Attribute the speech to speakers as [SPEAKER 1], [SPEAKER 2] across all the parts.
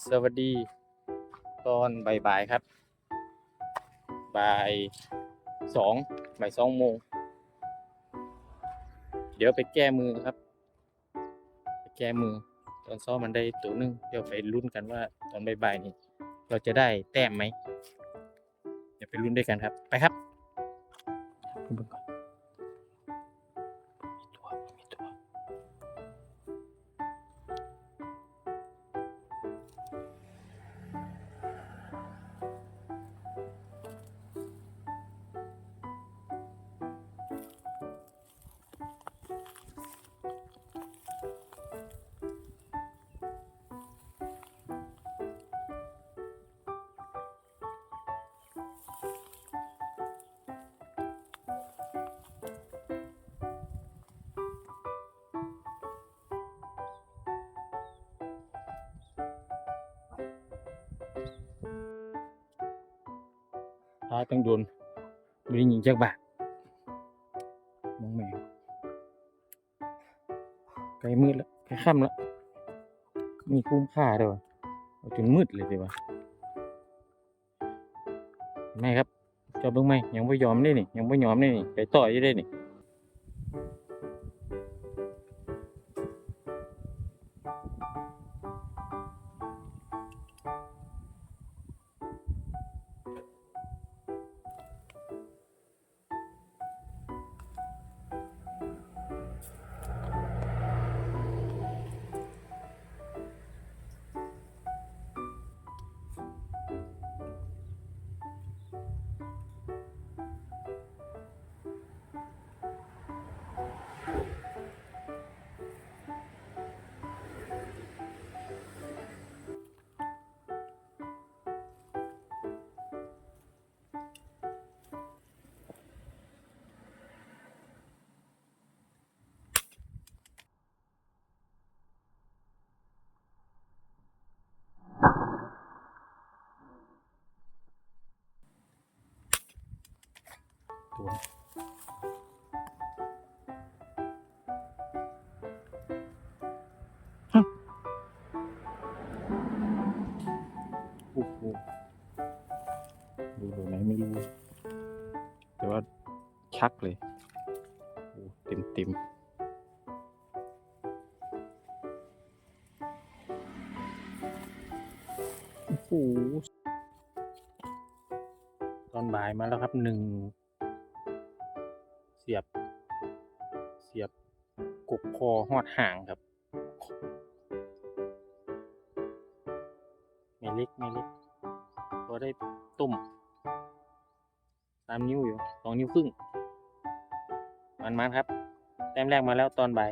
[SPEAKER 1] สวัสดี ตอนบ่ายๆครับบ่ายสองบ่ายสองโมง เดี๋ยวไปแก้มือครับ ไปแก้มือ ตอนซ้อมมันได้ตัวหนึง เดี๋ยวไปลุ้นกันว่าตอนบ่ายๆนี้เราจะได้แต้มไหม เดี๋ยวไปลุ้นด้วยกันครับ ไปครับขึ้นไปก่อน ท้ายต้องโดนไม่ได้ยิงจากบาทมองไม่เห็นใกล้มืดแล้วใกล้ค่ำแล้วมีคุ้มค่าด้วยวะเอจนมืดเลยดีวะไม่ครับจอเบิ่งไหมยังไม่ยอมนี่นี่ยังไม่ยอมนี่นี่ไปต่อยี่ได้นี่ ตัวฮะโอ้โหดูตัวไหนไม่รู้ แต่ว่าชักเลยโอ้เต็มเต็มโอ้โหตอนบ่ายมาแล้วครับหนึ่ง เสียบ เสียบกกคอหอดห่างครับไม่เล็กไม่เล็กพอได้ต้มสามนิ้วอยู่สองนิ้วครึ่งมันมันครับ แต้มแรกมาแล้วตอนบ่าย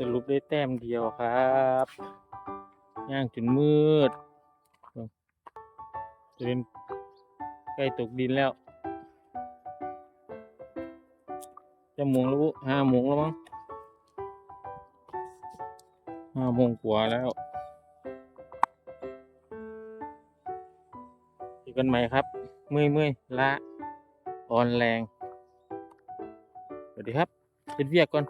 [SPEAKER 1] สรุปได้แต้มเดียวครับย่างจนมืดจะเป็นใกล้ตกดินแล้วจะโมงแล้วห้าโมงแล้วมั้งห้าโมงกว่าแล้วเจอกันใหม่ครับเมื่อยเมื่อยๆละอ่อนแรง สวัสดีครับเป็นเวียกก่อน